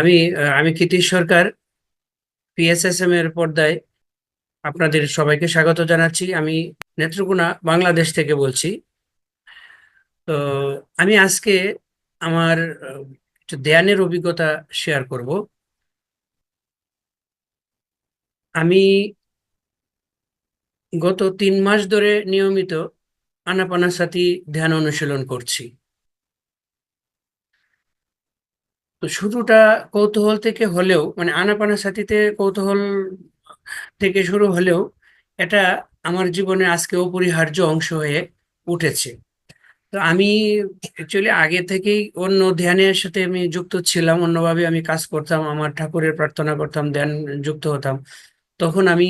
আমি আমি কীর্তি সরকার পিএসএসএম এর পর্দায় আপনাদের সবাইকে স্বাগত জানাচ্ছি। আমি নেত্রকোনা, বাংলাদেশ থেকে বলছি। তো আমি আজকে আমার ধ্যানের অভিজ্ঞতা শেয়ার করব। আমি গত তিন মাস ধরে নিয়মিত আনাপানাসাতি ধ্যান অনুশীলন করছি। তো শুরুটা কৌতূহল থেকে হলেও মানে আনাপানাসাতিতে কৌতূহল থেকে শুরু হলেও এটা আমার জীবনে আজকে অপরিহার্য অংশ হয়ে উঠেছে। তো আমি অ্যাকচুয়ালি আগে থেকেই অন্য ধ্যানের সাথে আমি যুক্ত ছিলাম, অন্যভাবে আমি কাজ করতাম, আমার ঠাকুরের প্রার্থনা করতাম, ধ্যান যুক্ত হতাম। তখন আমি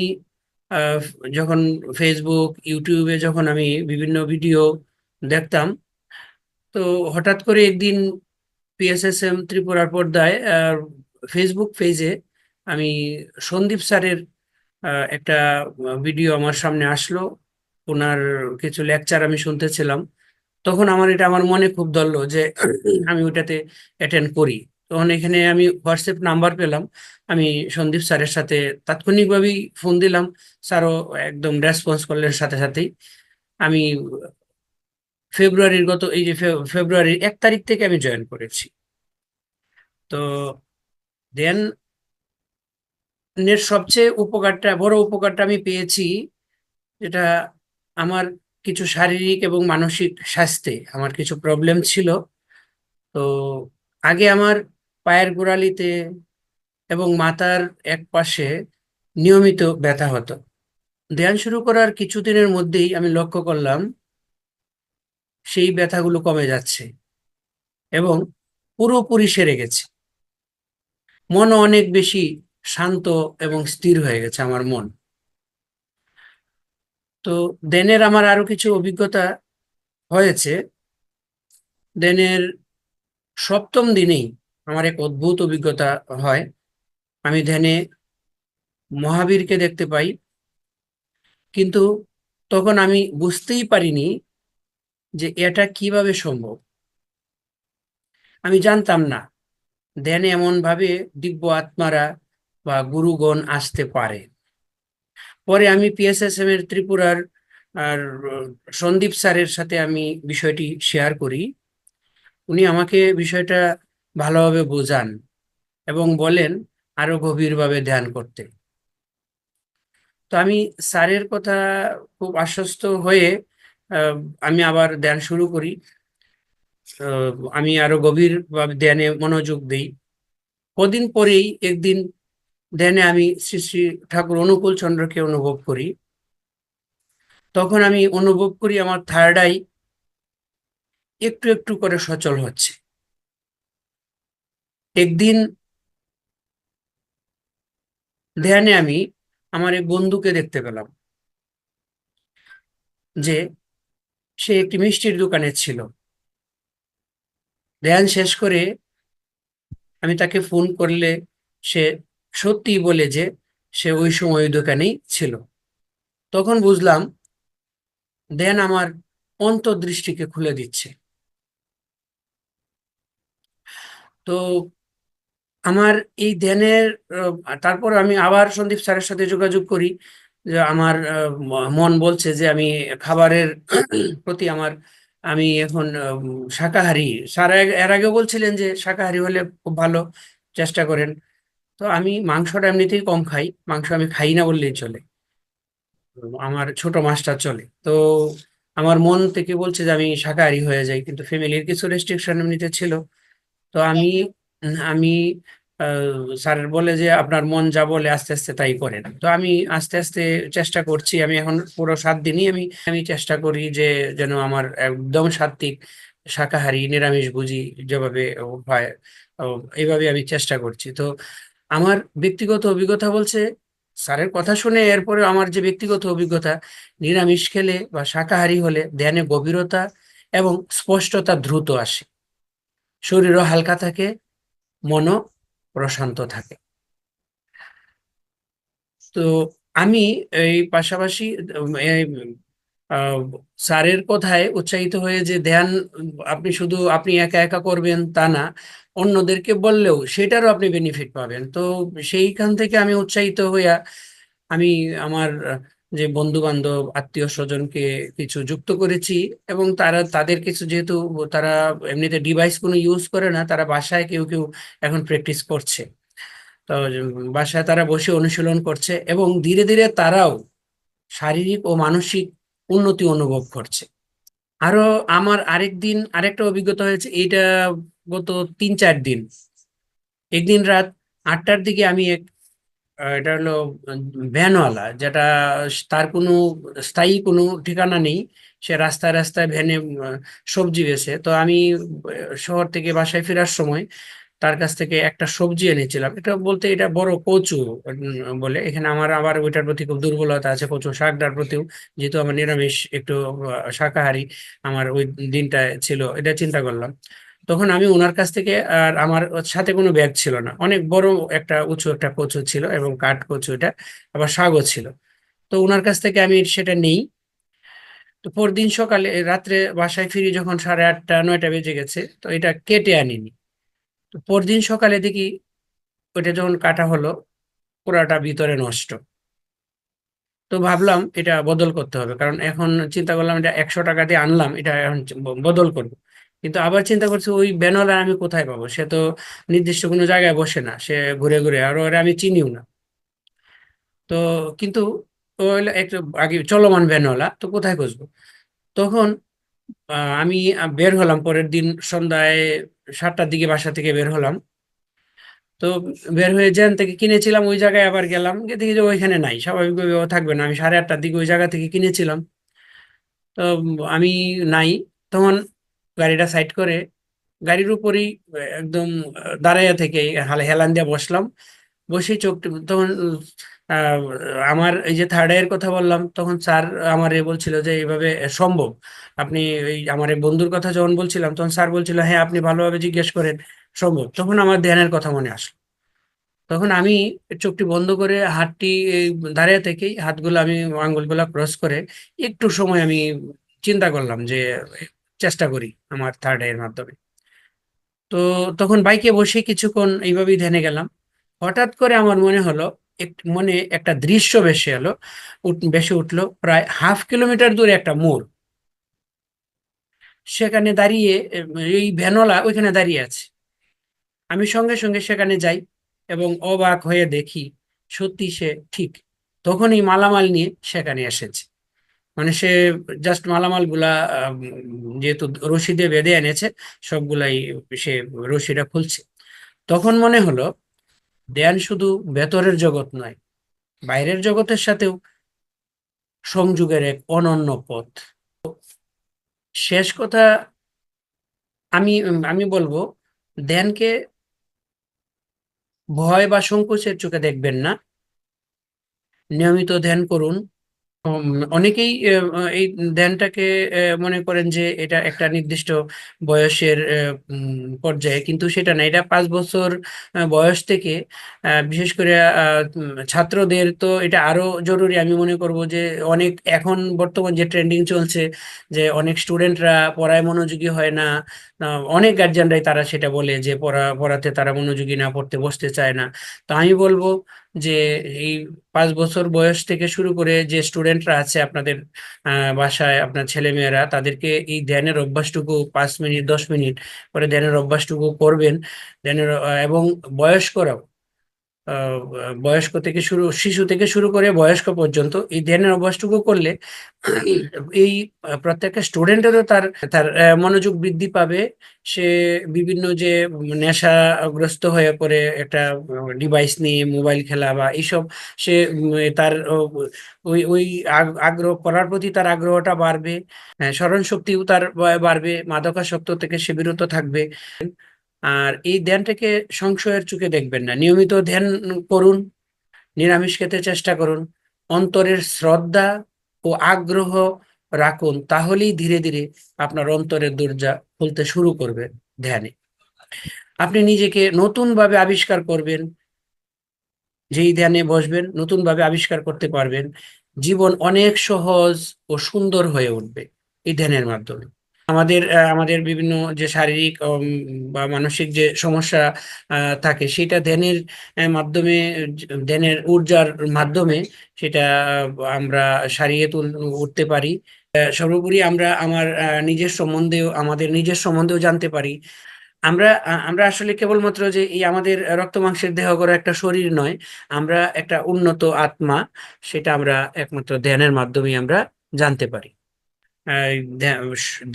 যখন ফেসবুক ইউটিউবে যখন আমি বিভিন্ন ভিডিও দেখতাম, তো হঠাৎ করে একদিন পিএসএসএম ত্রিপুরার পর্দায় ফেসবুক পেজে আমি সন্দীপ স্যারের একটা ভিডিও আমার সামনে আসলো। ওনার কিছু লেকচার আমি শুনতেছিলাম। তখন আমার এটা আমার মনে খুব ধরলো যে আমি ওটাতে অ্যাটেন্ড করি। তখন এখানে আমি হোয়াটসঅ্যাপ নাম্বার পেলাম। আমি সন্দীপ স্যারের সাথে তাৎক্ষণিকভাবেই ফোন দিলাম। স্যারও একদম রেসপন্স করলেন সাথে সাথেই। আমি ফেব্রুয়ারির গত, এই যে ফেব্রুয়ারির এক তারিখ থেকে আমি জয়েন করেছি। তো দেন সবচেয়ে উপকারটা, বড় উপকারটা আমি পেয়েছি যেটা আমার কিছু শারীরিক এবং মানসিক স্বাস্থ্যে আমার কিছু প্রবলেম ছিল। তো আগে আমার পায়ের গোড়ালিতে এবং মাথার এক পাশে নিয়মিত ব্যথা হতো। ধ্যান শুরু করার কিছুদিনের মধ্যেই আমি লক্ষ্য করলাম সেই ব্যথাগুলো কমে যাচ্ছে এবং পুরোপুরি সেরে গেছে। মনও অনেক বেশি শান্ত এবং স্থির হয়ে গেছে আমার মন। তো দেনের আমার আরও কিছু অভিজ্ঞতা হয়েছে। দেনের সপ্তম দিনেই আমার এক অদ্ভুত অভিজ্ঞতা হয়। আমি ধ্যানে মহাবীরকে দেখতে পাই, কিন্তু তখন আমি বুঝতেই পারিনি যে এটা কীভাবে সম্ভব? আমি জানতাম না। ধ্যানে এমন ভাবে দিব্য আত্মারা বা গুরুগণ আসতে পারে। পরে আমি পিএসএসএম এর ত্রিপুরার আর সন্দীপ স্যারের সাথে আমি বিষয়টি শেয়ার করি। উনি আমাকে বিষয়টা ভালোভাবে বোঝান এবং বলেন আরও গভীরভাবে ধ্যান করতে। তো আমি স্যারের কথা খুব আশ্বস্ত হয়ে আমি আবার ধ্যান শুরু করি। আমি আরও গভীর গভীরভাবে ধ্যানে মনোযোগ দিই। কদিন পরেই একদিন ধ্যানে আমি শ্রী শ্রী ঠাকুর অনুকূল চন্দ্রকে অনুভব করি। তখন আমি অনুভব করি আমার থার্ড আই একটু একটু করে সচল হচ্ছে। একদিন ধ্যানে আমি আমার এক বন্ধুকে দেখতে পেলাম যে সে একটি মিষ্টির দোকানে ছিল। ধ্যান শেষ করে আমি তাকে ফোন করলে সে সত্যিই বলে যে সে ওই সময় ওই দোকানেই ছিল। তখন বুঝলাম ধ্যান আমার অন্তর্দৃষ্টিকে খুলে দিচ্ছে। তো আমার এই ধ্যানের, তারপর আমি আবার সন্দীপ স্যারের সাথে যোগাযোগ করি। যে আমার মন বলছে যে আমি খাবারের প্রতি আমার, আমি এখন শাকাহারি। এর এর আগে বলছিলেন যে শাকাহারি হলে খুব ভালো, চেষ্টা করেন। তো আমি মাংসটা এমনিতেই কম খাই, মাংস আমি খাই না বললেই চলে। আমার ছোট মাছটা চলে। তো আমার মন থেকে বলছে যে আমি শাকাহারি হয়ে যাই, কিন্তু ফ্যামিলির কিছু রেস্ট্রিকশন এমনিতে ছিল। তো আমি আমি স্যার বলে যে আপনার মন যা বলে আস্তে আস্তে তাই করেন। তো আমি আস্তে আস্তে চেষ্টা করছি, আমি এখন পুরো সাত দিনই আমি আমি চেষ্টা করি যে যেন আমার একদম সাত্ত্বিক শাকাহারি, নিরামিষ বুঝি যেভাবে হয় এইভাবে আমি চেষ্টা করছি। তো আমার ব্যক্তিগত অভিজ্ঞতা বলছে, স্যারের কথা শুনে এরপরে আমার যে ব্যক্তিগত অভিজ্ঞতা, নিরামিষ খেলে বা শাকাহারি হলে ধ্যানে গভীরতা এবং স্পষ্টতা দ্রুত আসে। শরীরও হালকা থাকে, মনও প্রশান্ত থাকে। তো আমি এই পাশাপাশি স্যারের কথায় উৎসাহিত হয়ে যে ধ্যান আপনি শুধু, আপনি একা একা করবেন তা না, অন্যদেরকে বললেও সেটারও আপনি বেনিফিট পাবেন। তো সেইখান থেকে আমি উৎসাহিত হইয়া, আমি আমার যে বন্ধু বান্ধব আত্মীয় স্বজনকে কিছু যুক্ত করেছি এবং তারা, তাদের কিছু যেহেতু তারা এমনিতে ডিভাইস কোনো ইউজ করে না, তারা বাসায় কেউ কেউ এখন প্র্যাকটিস করছে। তো বাসায় তারা বসে অনুশীলন করছে এবং ধীরে ধীরে তারাও শারীরিক ও মানসিক উন্নতি অনুভব করছে। আরও আমার আরেক দিন আরেকটা অভিজ্ঞতা হয়েছে, এইটা গত তিন, চার দিন। একদিন রাত আটটার দিকে আমি এক এটা হলো ভ্যানওয়ালা, যেটা তার কোনো স্থায়ী কোনো ঠিকানা নেই। সে রাস্তায় রাস্তায় ভ্যানে সবজি বেচে। তো আমি শহর থেকে বাসায় ফেরার সময় তার কাছ থেকে একটা সবজি এনেছিলাম। এটা বলতে এটা বড় কচু বলে। এখানে আমার আবার ওইটার প্রতি খুব দুর্বলতা আছে, কচু শাকটার প্রতিও। যেহেতু আমার নিরামিষ, একটু শাকাহারী আমার ওই দিনটা ছিল, এটা চিন্তা করলাম। তখন আমি ওনার কাছ থেকে আর আমার সাথে কোনো ব্যাগ ছিল না। অনেক বড় একটা, উঁচু একটা কচু ছিল এবং কাঠ কচু এটা, আবার শাকও ছিল। তো ওনার কাছ থেকে আমি সেটা নেই। তো পরদিন সকালে রাত্রে বাসায় ফিরি যখন সাড়ে আটটা, নয়টা বেজে গেছে, তো এটা কেটে আনিনি। তো পরদিন সকালে দেখি ওইটা যখন কাটা হলো পুরাটা ভিতরে নষ্ট। তো ভাবলাম এটা বদল করতে হবে, কারণ এখন চিন্তা করলাম এটা একশো টাকা দিয়ে আনলাম, এটা এখন বদল করব। কিন্তু আবার চিন্তা করছি ওই ব্যানলা আমি কোথায় পাবো? সে তো নির্দিষ্ট কোনো জায়গায় বসে না, সে ঘুরে ঘুরে, আর ওরা আমি চিনিও না। তো কিন্তু একটু আগে চলমান ভ্যানওয়ালা তো কোথায় খুঁজবো? তখন আমি বের হলাম পরের দিন সন্ধ্যায় সাতটার দিকে বাসা থেকে বের হলাম। তো বের হয়ে যেখান থেকে কিনেছিলাম ওই জায়গায় আবার গেলাম। গিয়ে দেখি যে ওইখানে নাই, স্বাভাবিকভাবে ও থাকবে না। আমি সাড়ে আটটার দিকে ওই জায়গা থেকে কিনেছিলাম। তো আমি নাই। তখন গাড়িটা সাইড করে গাড়ির উপরেই একদম দাঁড়াইয়া থেকে হালে হেলান দিয়ে বসলাম। বসে চোখ তখন আমার এই যে থার্ড ইয়ার কথা বললাম, তখন স্যার আমারে বলছিল যে, এইভাবে সম্ভব। আপনি এই আমার এই বন্ধুর কথা যখন বলছিলাম, তখন স্যার বলছিল হ্যাঁ আপনি ভালোভাবে জিজ্ঞেস করেন, সম্ভব। তখন আমার ধ্যানের কথা মনে আসলো। তখন আমি চোখটি বন্ধ করে হাতটি দাঁড়িয়ে থেকেই হাতগুলো আমি, আঙ্গুলগুলা ক্রস করে একটু সময় আমি চিন্তা করলাম যে চেষ্টা করি আমার থার্ড এর মাধ্যমে। তো তখন বাইকে বসে কিছুক্ষণ এইভাবেই ধ্যানে গেলাম। হঠাৎ করে আমার মনে হলো মনে একটা দৃশ্য ভেসে এলো ভেসে উঠল প্রায় হাফ কিলোমিটার দূরে একটা মোড়। সেখানে দাঁড়িয়ে এই ভ্যানওয়ালা ওইখানে দাঁড়িয়ে আছে। আমি সঙ্গে সঙ্গে সেখানে যাই এবং অবাক হয়ে দেখি সত্যি সে ঠিক তখনই মালামাল নিয়ে সেখানে এসেছে। মানে সে জাস্ট মালামালগুলা যেহেতু রশি দিয়ে বেঁধে এনেছে, সবগুলাই সে রশিটা খুলছে। তখন মনে হলো ধ্যান শুধু ভেতরের জগৎ নয়, বাইরের জগতের সাথেও সংযোগের এক অনন্য পথ। শেষ কথা আমি আমি বলব ধ্যানকে ভয় বা সংকোচের চোখে দেখবেন না। নিয়মিত ধ্যান করুন অনেকেই এই ধ্যানটাকে মনে করেন যে এটা একটা নির্দিষ্ট বয়সের পর্যায়ে, কিন্তু সেটা না। এটা পাঁচ বছর বয়স থেকে বিশেষ করে ছাত্রদের তো এটা আরও জরুরি। আমি মনে করব যে অনেক, এখন বর্তমান যে ট্রেন্ডিং চলছে, যে অনেক স্টুডেন্টরা পড়ায় মনোযোগী হয় না অনেক গার্জিয়ানরাই তারা সেটা বলে যে পড়া, পড়াতে তারা মনোযোগী না, পড়তে বসতে চায় না। তো আমি বলব যে এই পাঁচ বছর বয়স থেকে শুরু করে যে স্টুডেন্টরা আছে আপনাদের বাসায় আপনার ছেলেমেয়েরা, তাদেরকে এই ধ্যানের অভ্যাসটুকু পাঁচ মিনিট, দশ মিনিট করে ধ্যানের অভ্যাসটুকু করবেন। ধ্যানের এবং বয়স্করাও বয়স্ক থেকে শুরু শিশু থেকে শুরু করে বয়স্ক পর্যন্ত এই ধ্যানের অভ্যাসটুকু করলে এই প্রত্যেকটা স্টুডেন্টেরও তার তার মনোযোগ বৃদ্ধি পাবে। সে বিভিন্ন যে নেশাগ্রস্ত হয়ে পড়ে একটা ডিভাইস নিয়ে মোবাইল খেলা বা এইসব সে তার ওই ওই আগ- আগ্রহ করার প্রতি তার আগ্রহটা বাড়বে। আহ, স্মরণ শক্তিও তার বাড়বে। মাদকাসক্ত থেকে সে বিরত থাকবে। আর এই ধ্যানটাকে সংশয়ের চোখে দেখবেন না। নিয়মিত ধ্যান করুন, নিরামিষ খেতে চেষ্টা করুন, অন্তরের শ্রদ্ধা ও আগ্রহ রাখুন, তাহলেই ধীরে ধীরে আপনার অন্তরের দরজা খুলতে শুরু করবে ধ্যানে। আপনি নিজেকে নতুন ভাবে আবিষ্কার করবেন, যেই ধ্যানে বসবেন নতুন ভাবে আবিষ্কার করতে পারবেন। জীবন অনেক সহজ ও সুন্দর হয়ে উঠবে এই ধ্যানের মাধ্যমে। আমাদের আমাদের বিভিন্ন যে শারীরিক বা মানসিক যে সমস্যা থাকে, সেটা ধ্যানের মাধ্যমে, ধ্যানের ঊর্জার মাধ্যমে সেটা আমরা সারিয়ে তুল, উঠতে পারি। সর্বোপরি আমরা আমার নিজের সম্বন্ধেও, আমাদের নিজের সম্বন্ধেও জানতে পারি। আমরা আমরা আসলে কেবলমাত্র যে এই আমাদের রক্ত মাংসের দেহ গড়া একটা শরীর নয়, আমরা একটা উন্নত আত্মা, সেটা আমরা একমাত্র ধ্যানের মাধ্যমে আমরা জানতে পারি।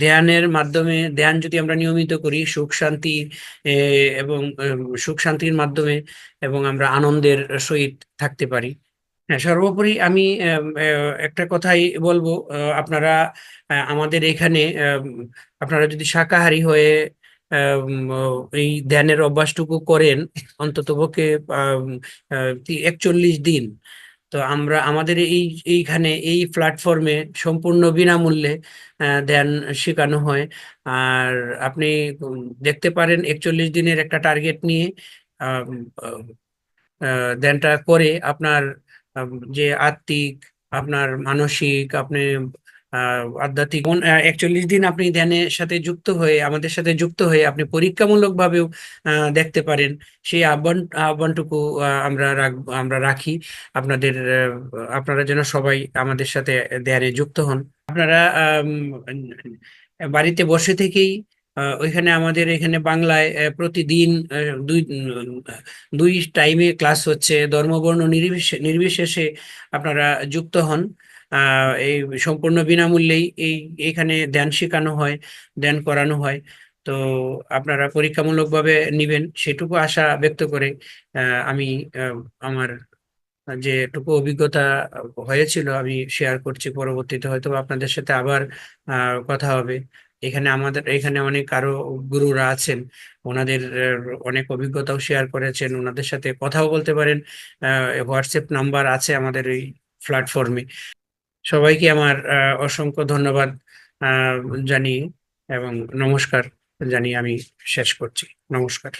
ধ্যানের মাধ্যমে, ধ্যান যদি আমরা নিয়মিত করি, সুখ শান্তি এবং সুখ শান্তির মাধ্যমে এবং আমরা আনন্দের সহিত থাকতে পারি। হ্যাঁ সর্বোপরি আমি একটা কথাই বলব আপনারা আমাদের এখানে আপনারা যদি শাকাহারী হয়ে এই ধ্যানের অভ্যাসটুকু করেন, অন্ততপক্ষে একচল্লিশ দিন তো আমরা, আমাদের এই, এইখানে, এই প্ল্যাটফর্মে সম্পূর্ণ বিনামূল্যে ধ্যান শেখানো হয়। আর আপনি দেখতে পারেন একচল্লিশ দিনের একটা টার্গেট নিয়ে ধ্যানটা করে আপনার যে আত্মিক, আপনার মানসিক, আপনি আধ্যাত্মিক একচল্লিশ দিন আপনি ধ্যানের সাথে যুক্ত হয়ে আমাদের সাথে যুক্ত হয়ে আপনি পরীক্ষামূলক ভাবেও আহ, দেখতে পারেন। সেই আহ্বান আহ্বানটুকু আহ, আমরা আমরা রাখি। আপনাদের আপনারা যেন সবাই আমাদের সাথে ধ্যানে যুক্ত হন। আপনারা বাড়িতে বসে থেকেই ওইখানে আমাদের এখানে বাংলায় প্রতিদিন দুই দুই টাইমে ক্লাস হচ্ছে। ধর্মবর্ণ নির্বিশেষে নির্বিশেষে আপনারা যুক্ত হন। এই সম্পূর্ণ বিনামূল্যেই এই এখানে ধ্যান শেখানো হয়, ধ্যান করানো হয়। তো আপনারা পরীক্ষামূলকভাবে নিবেন, সেটুকু আশা ব্যক্ত করে আমি আমার যেটুকু অভিজ্ঞতা হয়েছিল আমি শেয়ার করছি, পরবর্তীতে হয়তো আপনাদের সাথে আবার কথা হবে। এখানে আমাদের, এখানে অনেক আরও গুরুরা আছেন, ওনাদের অনেক অভিজ্ঞতাও শেয়ার করেছেন, ওনাদের সাথে কথাও বলতে পারেন। হোয়াটসঅ্যাপ নাম্বার আছে আমাদের এই প্ল্যাটফর্মে সবাইকে আমার অসংখ্য ধন্যবাদ জানিয়ে এবং নমস্কার জানিয়ে আমি শেষ করছি। নমস্কার।